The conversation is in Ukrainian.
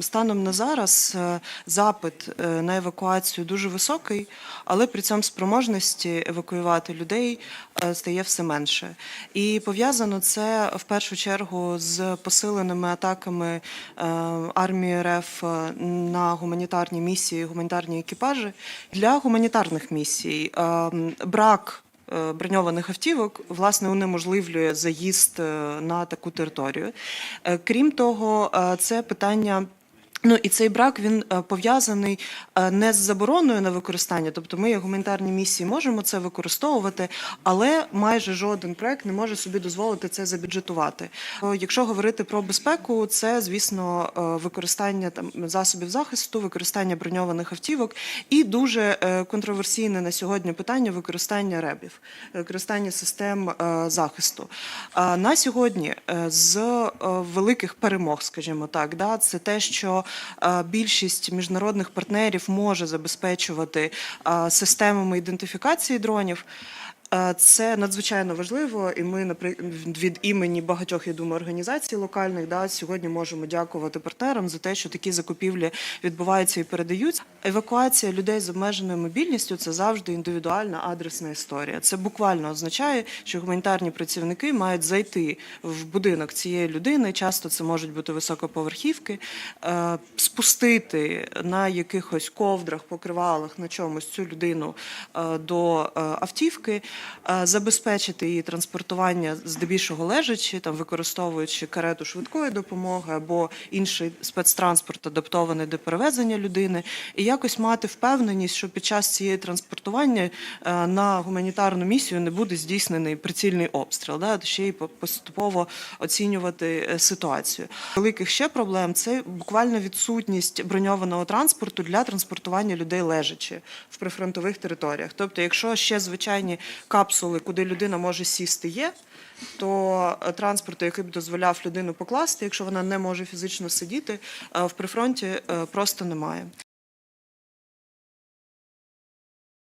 Станом на зараз е, запит е, на евакуацію дуже високий, але при цьому спроможності евакуювати людей е, стає все менше. І пов'язано це в першу чергу з посиленими атаками армії РФ на гуманітарні місії, гуманітарні екіпажі. Для гуманітарних місій брак броньованих автівок власне унеможливлює заїзд на таку територію. Крім того, це питання. Ну і цей брак він е, пов'язаний е, не з забороною на використання, тобто ми, як гуманітарні місії, можемо це використовувати, але майже жоден проект не може собі дозволити це забюджетувати. Якщо говорити про безпеку, це звісно е, використання там засобів захисту, використання броньованих автівок і дуже е, контроверсійне на сьогодні питання використання ребів, використання систем е, захисту. На сьогодні е, з е, великих перемог, скажімо так, да, це те, що е, більшість міжнародних партнерів може забезпечувати е, системами ідентифікації дронів. Е, Це надзвичайно важливо, і ми напри- від імені багатьох я думаю, організацій локальних да сьогодні можемо дякувати партнерам за те, що такі закупівлі відбуваються і передаються. Евакуація людей з обмеженою мобільністю це завжди індивідуальна адресна історія. Це буквально означає, що гуманітарні працівники мають зайти в будинок цієї людини. Часто це можуть бути високоповерхівки, е, спустити на якихось ковдрах, покривалах на чомусь цю людину е, до автівки, забезпечити її транспортування здебільшого лежачи, там використовуючи карету швидкої допомоги або інший спецтранспорт, адаптований до перевезення людини, і якось мати впевненість, що під час цієї транспортування е, на гуманітарну місію не буде здійснений прицільний обстріл, да, ще й по- поступово оцінювати е, ситуацію. Великих ще проблем це буквально відсутність броньованого транспорту для транспортування людей лежачи в прифронтових територіях. Тобто, якщо ще звичайні капсули, куди людина може сісти, є. То е, транспорту, який б дозволяв людину покласти, якщо вона не може фізично сидіти, е, в прифронті е, просто немає.